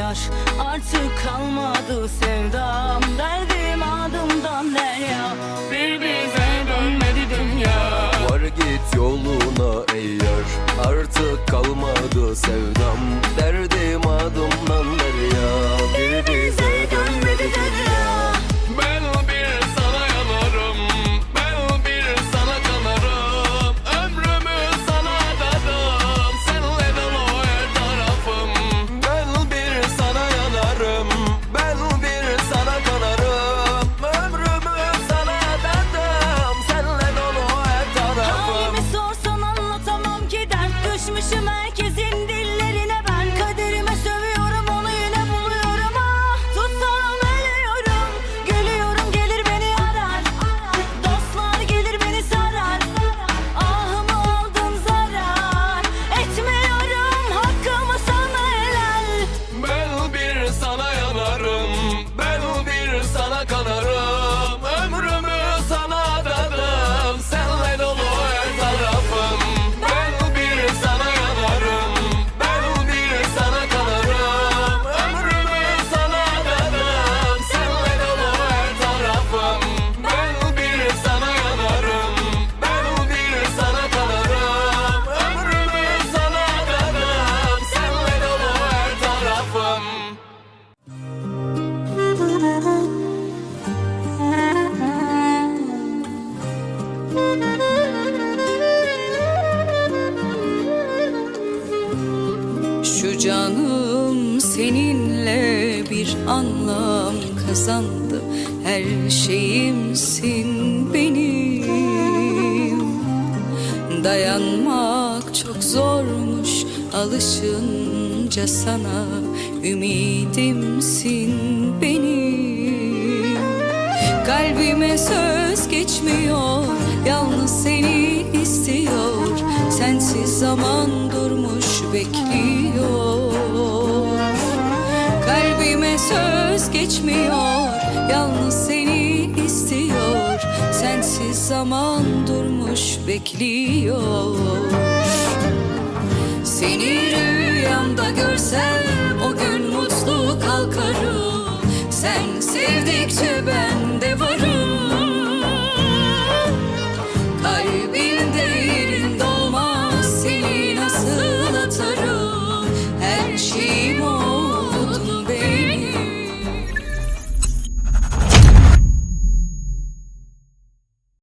yar Artık kalmadı sevdam. Derdim adımdan derya Bir bize dönmedi dünya. Var git yoluna ey yar Artık kalmadı sevdam. Derdim adımdan Şu canım seninle bir anlam kazandı. Her şeyimsin benim. Dayanmak çok zormuş alışınca sana. Ümidimsin benim. Kalbime söz geçmiyor Yalnız seni istiyor. Sensiz zaman durmuş bekliyor söz geçmiyor. Yalnız seni istiyor. Sensiz zaman durmuş bekliyor. Seni rüyamda görsem o gün mutlu kalkarım. Sen sevdikçe